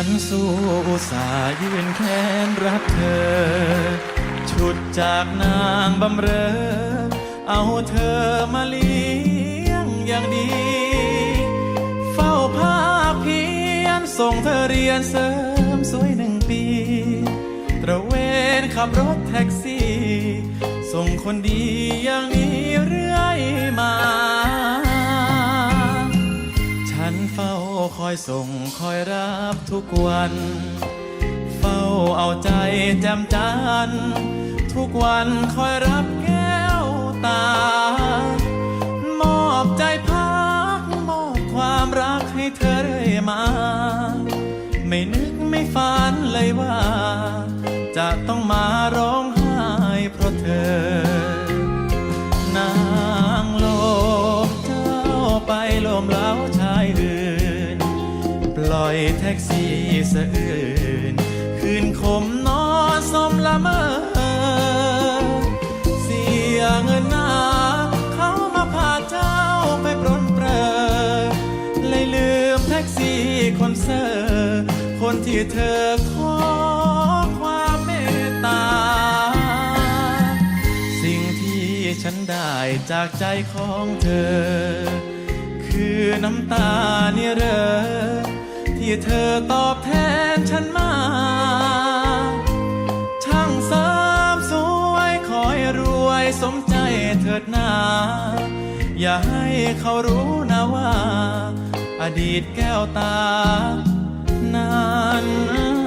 ันสู้อุตส่าห์ยืนแขนรับเธอ ชุดจากนางบำเรอ เอาเธอมาเลี้ยงอย่างดี เฝ้าภาคเพียนส่งเธอเรียนเสริมสวยหนึ่งปี ตระเวนขับรถแท็กซี่ ส่งคนดีอย่างนี้ อยส่งคอยรับทุกวัน เฝ้าเอาใจแจมจันทุกวันคอยรับแก้วตา มอบใจพักมอบความรักให้เธอเรื่อยมา ไม่นึกไม่ฝันเลยว่า จะต้องมาร้องไห้เพราะเธอนางลมเจ้าไปลมเล้าชายอื่นป ลอยแท็กซี่สะอื่น คืนคมนอนสมละเมอเสียเงินหนาเขามาพาเจ้าไปปรนเปรอเลยลืมแท็กซี่คนเซอร์คนที่เธอขอความเมตตา สิ่งที่ฉันได้จากใจของเธอ คือน้ำตา เธอตอบแทนฉันมา ช่างเสริมสวยคอยรวยสมใจเถิดนา อย่าให้เขารู้นะว่า อดีตแก้วตา นั้น